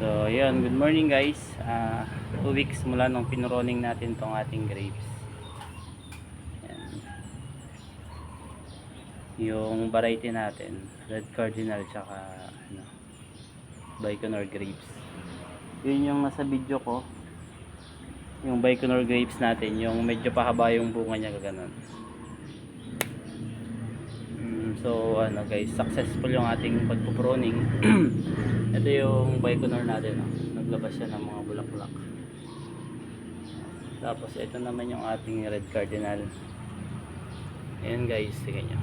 So, yun. Good morning guys. Ah, two weeks mula nung pinroning natin tong ating grapes. Yan. Yung variety natin, Red Cardinal tsaka ano, Baikonur grapes. Yun yung nasa video ko. Yung Baikonur grapes natin, yung medyo pahaba yung bunga niya gano'n. Mm, So ano guys, successful yung ating pagpuproning. Ito yung Baikonur natin, no? naglabas siya ng mga bulaklak. Tapos ito naman yung ating Red Cardinal. Ayan guys, tingnan nyo.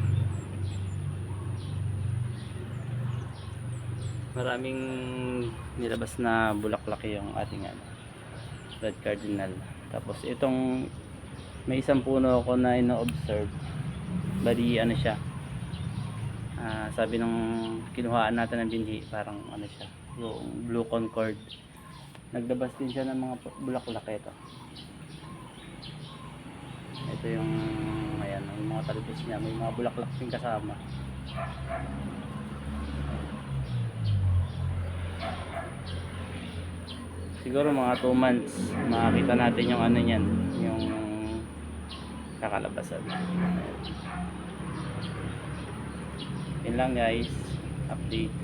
Maraming nilabas na bulaklak yung ating ano, Red Cardinal. Tapos itong may isang puno ako na ino-observe. Bali ano siya, Ah, sabi nung kinuhaan natin ng binhi, parang ano siya, yung blue concord. Naglabas din siya ng mga bulaklak ito. Ito yung, ayan, yung mga talbos niya, may mga bulaklak din kasama. Siguro mga 2 months, makakita natin yung ano niyan, yung kakalabasan. Ayan. Yun lang guys. Update.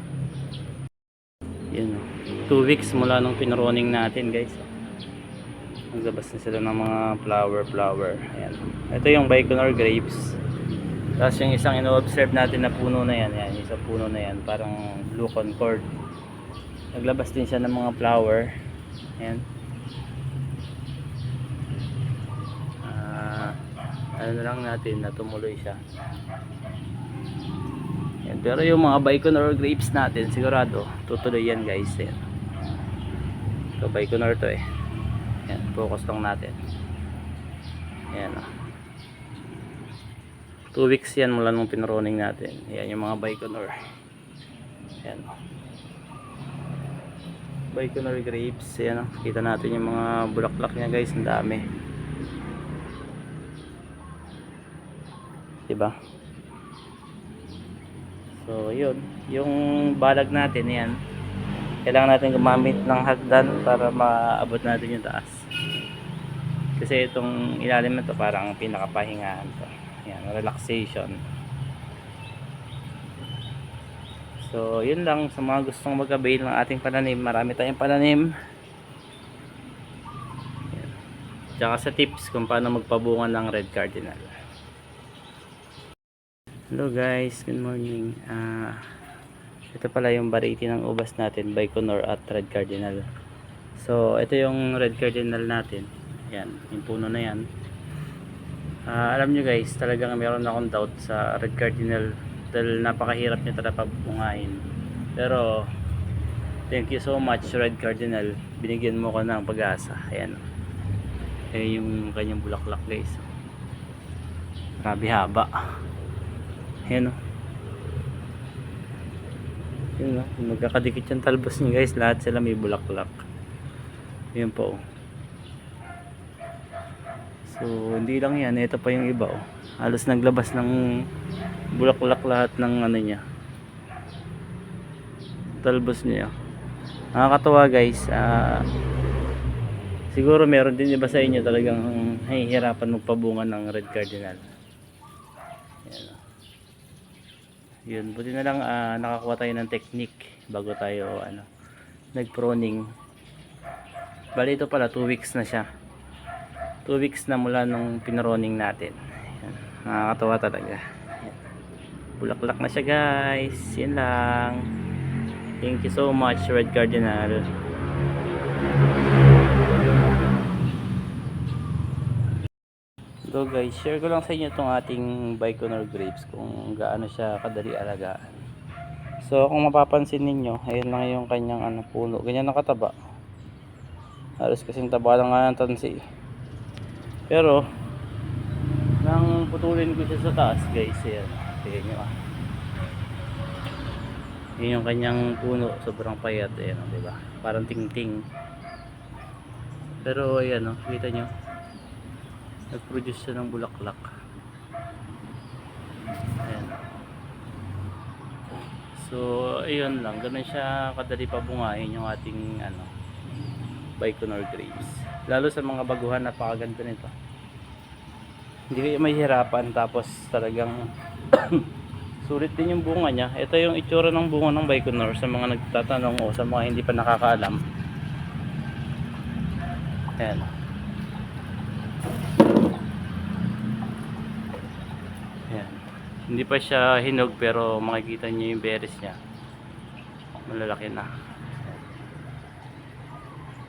Yun. 2 weeks mula nung pinroning natin guys. Naglabas na sila ng mga flower flower. Ayan. Ito yung Baikonur grapes. Tapos yung isang ino-observe natin na puno na yan. Ayan, isang puno na yan. Parang blue concord. Naglabas din siya ng mga flower. Ayan. Ah, ano na lang natin na tumuloy siya. Yan. Pero yung mga Baikonur grapes natin, sigurado, tutuloy yan guys. Yan. Ito, Baikonur to eh. Yan, focus lang natin. Yan oh. Two weeks yan mula nung pinroning natin. Yan yung mga Baikonur. Yan oh. Baikonur grapes. Yan oh. Kita natin yung mga bulaklak niya guys. Ang dami. Diba? So, yun. Yung balag natin, yan. Kailangan natin gumamit ng hagdan para maabot natin yung taas. Kasi itong ilalim na to parang pinakapahingahan to. Yan, relaxation. So, yun lang sa mga gustong mag-avail ng ating pananim. Marami tayong pananim. Yan. Tsaka sa tips kung paano magpabunga ng red cardinal. Hello guys, good morning. Ah, ito pala yung variety ng ubas natin, Baikonur at Red Cardinal. So, ito yung Red Cardinal natin. Yan, yung puno na yan. Ah, alam nyo guys, talagang meron akong doubt sa Red Cardinal dahil napakahirap niya talaga bungain. Pero, thank you so much Red Cardinal. Binigyan mo ko ng pag-asa. Ayan. Ayan yung kanyang bulaklak guys. Grabe haba. Ayan o. Yun o. Magkakadikit yung talbos niya guys. Lahat sila may bulaklak. Yun po. oh. So, hindi lang yan. Ito pa yung iba o. Halos naglabas ng bulaklak lahat ng ano niya. Talbos niya. Nakakatawa guys. Ah, siguro meron din iba sa inyo talagang hihirapan magpabunga ng red cardinal. Yan o yun buti na lang ah, nakakuha tayo ng technique bago tayo ano nag proning bali ito pala 2 weeks na siya. 2 weeks na mula nung pinroning natin. Yan. nakakatawa talaga. Yan. bulaklak na siya guys. Yun lang. Thank you so much red cardinal So guys, share ko lang sa inyo itong ating Baikonur grapes kung gaano siya kadali alagaan. So kung mapapansin ninyo, ayun lang yung kanyang ano, puno. Ganyan nakataba. Halos kasing taba lang nga ng tansi. Pero, nang putulin ko siya sa taas guys, ayan. Tingnan nyo ah. Yun yung kanyang puno, sobrang payat. Ayan, oh, diba? Parang ting-ting. Pero ayan oh, kita nyo nag-produce siya ng bulaklak. Ayan. So, ayun lang. Ganun siya kadali pabungahin yung ating ano, Baikonur grapes. Lalo sa mga baguhan, napakaganda nito. Hindi kayo mahihirapan tapos talagang sulit din yung bunga niya. Ito yung itsura ng bunga ng Baikonur sa mga nagtatanong o sa mga hindi pa nakakaalam. Ayan. Hindi pa siya hinog pero makikita niyo yung berries niya. Malalaki na.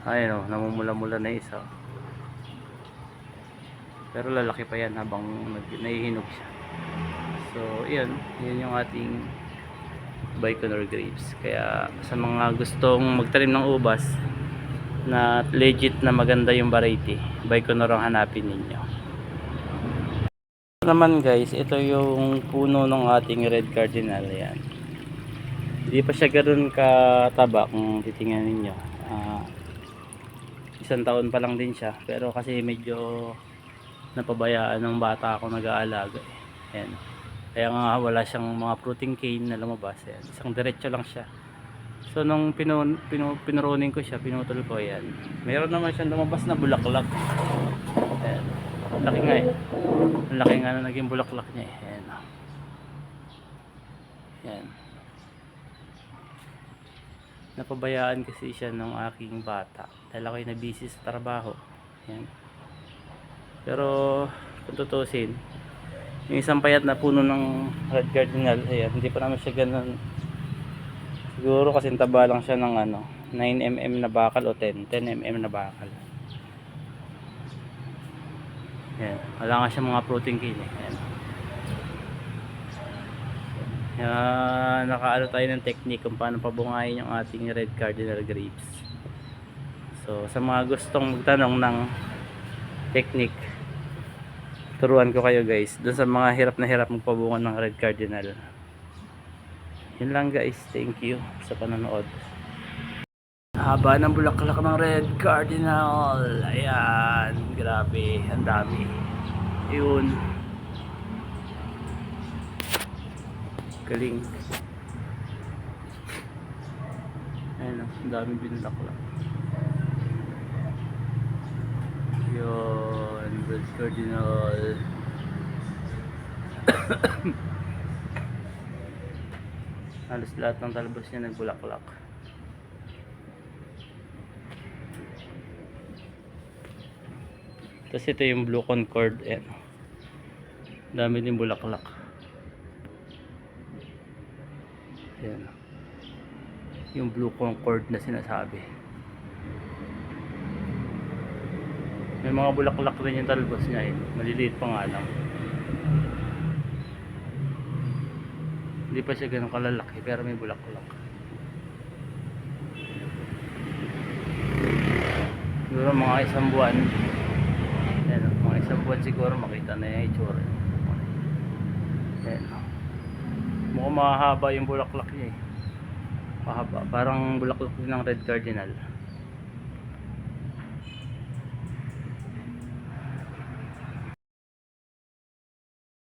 Ayun o, namumula-mula na isa. Pero lalaki pa yan habang nahihinog siya. So, yun. Yun yung ating Baikonur grapes. Kaya sa mga gustong magtanim ng ubas na legit na maganda yung variety, Baikonur ang hanapin ninyo. Naman guys, ito yung puno ng ating red cardinal. Yan. Hindi pa siya ganoon kataba kung titingnan ninyo. Ah, isang taon pa lang din siya. Pero kasi medyo napabayaan ng bata ako nag-aalaga. eh. Ayan. Kaya nga wala siyang mga fruiting cane na lumabas. Ayan. Isang diretso lang siya. So nung pinu, pinu, pinurunin ko siya, pinutol ko yan. Meron naman siyang lumabas na bulaklak. Laki nga eh. Ang laki nga na naging bulaklak niya eh. Ayan. Ayan. Napabayaan kasi siya ng aking bata. Dahil ako'y na busy sa trabaho. Ayan. Pero kung tutusin, yung isang payat na puno ng red cardinal, ayan, hindi pa naman siya ganun. Siguro kasi taba lang siya ng ano, 9mm na bakal o 10, 10mm na bakal. Ayan, wala nga siya mga protein cane eh. Yan, nakaano tayo ng technique kung paano pabungayin yung ating red cardinal grapes. So, sa mga gustong magtanong ng technique, turuan ko kayo guys. Doon sa mga hirap na hirap magpabunga ng red cardinal. Yun lang guys. Thank you sa panonood. Haba ng bulaklak ng red cardinal. Ayan. Grabe. Ang dami. Yun. Galing. Ayan o. Ang daming binulaklak. Yun. Red cardinal. Halos lahat ng talbos niya nagbulaklak. Tapos ito yung blue concord. Ayan. Dami din bulaklak. Ayan. Yung blue concord na sinasabi. May mga bulaklak rin yung talbos niya eh. Maliliit pa nga lang. Hindi pa siya ganun kalalaki pero may bulaklak. Siguro mga isang buwan. Isang buwan siguro makita na yung itsura. Ayan. Mukhang mahaba yung bulaklak niya eh. Mahaba. Parang bulaklak ng red cardinal.